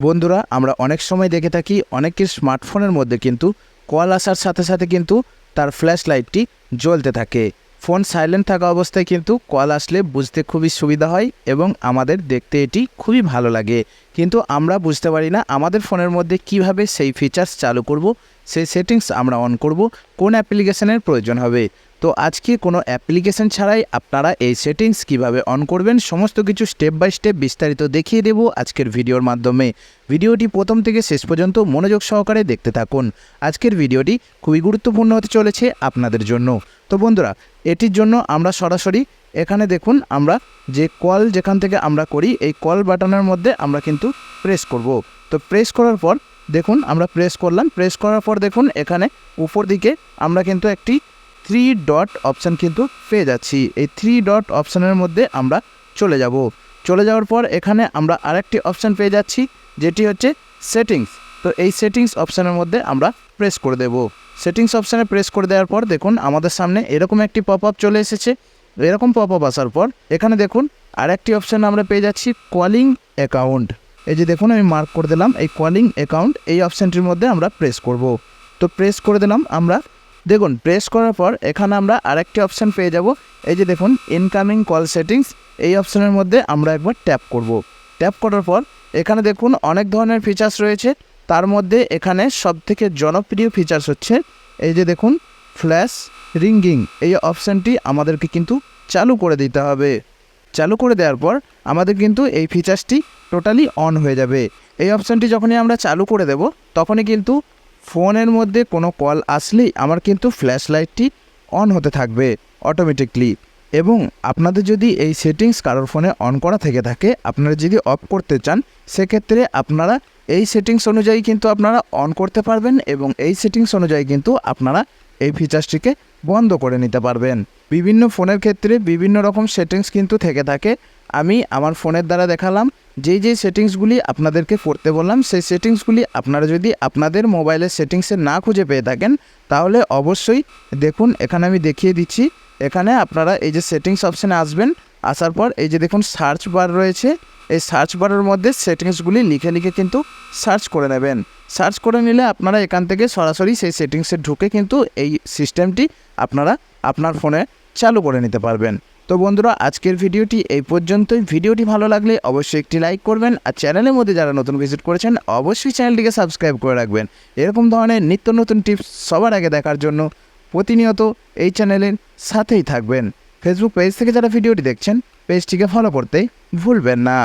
বন্ধুরা, আমরা অনেক সময় দেখে থাকি অনেকের স্মার্টফোনের মধ্যে কিন্তু কল আসার সাথে সাথে কিন্তু তার ফ্ল্যাশ লাইটটি জ্বলতে থাকে। ফোন সাইলেন্ট থাকা অবস্থায় কিন্তু কল আসলে বুঝতে খুবই সুবিধা হয় এবং আমাদের দেখতে এটি খুবই ভালো লাগে। কিন্তু আমরা বুঝতে পারি না আমাদের ফোনের মধ্যে কীভাবে সেই ফিচার্স চালু করব, সেই সেটিংস আমরা অন করব, কোন অ্যাপ্লিকেশনের প্রয়োজন হবে। তো আজকে কোনো অ্যাপ্লিকেশন ছাড়াই আপনারা এই সেটিংস কীভাবে অন করবেন, সমস্ত কিছু স্টেপ বাই স্টেপ বিস্তারিত দেখিয়ে দেব আজকের ভিডিওর মাধ্যমে। ভিডিওটি প্রথম থেকে শেষ পর্যন্ত মনোযোগ সহকারে দেখতে থাকুন। আজকের ভিডিওটি খুবই গুরুত্বপূর্ণ হতে চলেছে আপনাদের জন্য। তো বন্ধুরা, এটির জন্য আমরা সরাসরি এখানে দেখুন, আমরা যে কল যেখান থেকে আমরা করি, এই কল বাটনের মধ্যে আমরা কিন্তু প্রেস করব। তো প্রেস করার পর দেখুন, আমরা প্রেস করলাম। প্রেস করার পর দেখুন, এখানে উপর দিকে আমরা কিন্তু একটি থ্রি ডট অপশান কিন্তু পেয়ে যাচ্ছি। এই থ্রি ডট অপশানের মধ্যে আমরা চলে যাব। চলে যাওয়ার পর এখানে আমরা আরেকটি অপশান পেয়ে যাচ্ছি, যেটি হচ্ছে সেটিংস তো এই সেটিংস অপশানের মধ্যে আমরা প্রেস করে দেব। সেটিংস অপশানে প্রেস করে দেওয়ার পর দেখুন, আমাদের সামনে এরকম একটি পপ আপ চলে এসেছে। এরকম পপ আপ আসার পর এখানে দেখুন, আরেকটি অপশান আমরা পেয়ে যাচ্ছি কলিং অ্যাকাউন্ট এই যে দেখুন, আমি মার্ক করে দিলাম, এই কলিং অ্যাকাউন্ট এই অপশানটির মধ্যে আমরা প্রেস করব। তো প্রেস করে দিলাম, আমরা দেখুন প্রেস করার পর এখানে আমরা আরেকটি অপশান পেয়ে যাব। এই যে দেখুন ইনকামিং কল সেটিংস এই অপশানের মধ্যে আমরা একবার ট্যাপ করব। ট্যাপ করার পর এখানে দেখুন, অনেক ধরনের ফিচার্স রয়েছে। তার মধ্যে এখানে সবথেকে জনপ্রিয় ফিচার্স হচ্ছে, এই যে দেখুন ফ্ল্যাশ রিঙ্গিং এই অপশানটি আমাদেরকে কিন্তু চালু করে দিতে হবে। চালু করে দেওয়ার পর আমাদের কিন্তু এই ফিচার্সটি টোটালি অন হয়ে যাবে। এই অপশানটি যখনই আমরা চালু করে দেব, তখনই কিন্তু ফোনের মধ্যে কোনো কল আসলেই আমার কিন্তু ফ্ল্যাশ লাইটটি অন হতে থাকবে অটোমেটিকলি এবং আপনাদের যদি এই সেটিংস কারোর ফোনে অন করা থেকে থাকে, আপনারা যদি অফ করতে চান, সেক্ষেত্রে আপনারা এই সেটিংস অনুযায়ী কিন্তু আপনারা অন করতে পারবেন এবং এই সেটিংস অনুযায়ী কিন্তু আপনারা এই ফিচার্সটিকে বন্ধ করে নিতে পারবেন। বিভিন্ন ফোনের ক্ষেত্রে বিভিন্ন রকম সেটিংস কিন্তু থেকে থাকে। আমি আমার ফোনের দ্বারা দেখালাম যেই যেই সেটিংসগুলি আপনাদেরকে করতে বললাম, সেই সেটিংসগুলি আপনারা যদি আপনাদের মোবাইলের সেটিংসে না খুঁজে পেয়ে থাকেন, তাহলে অবশ্যই দেখুন, এখানে আমি দেখিয়ে দিচ্ছি। এখানে আপনারা এই যে সেটিংস অপশানে আসবেন, আসার পর এই যে দেখুন সার্চ বার রয়েছে, এই সার্চ বারের মধ্যে সেটিংসগুলি লিখে লিখে কিন্তু সার্চ করে নেবেন। সার্চ করে নিলে আপনারা এখান থেকে সরাসরি সেই সেটিংসে ঢুকে কিন্তু এই সিস্টেমটি আপনারা আপনার ফোনে চালু করে নিতে পারবেন। তো বন্ধুরা, আজকের ভিডিওটি এই পর্যন্তই। ভিডিওটি ভালো লাগলে অবশ্যই একটি লাইক করবেন আর চ্যানেলের মধ্যে যারা নতুন ভিজিট করেছেন, অবশ্যই চ্যানেলটিকে সাবস্ক্রাইব করে রাখবেন। এরকম ধরনের নিত্য নতুন টিপস সবার আগে দেখার জন্য প্রতিনিয়ত এই চ্যানেলের সাথেই থাকবেন। ফেসবুক পেজ থেকে যারা ভিডিওটি দেখছেন পেজটিকে ফলো করতে ভুলবেন না।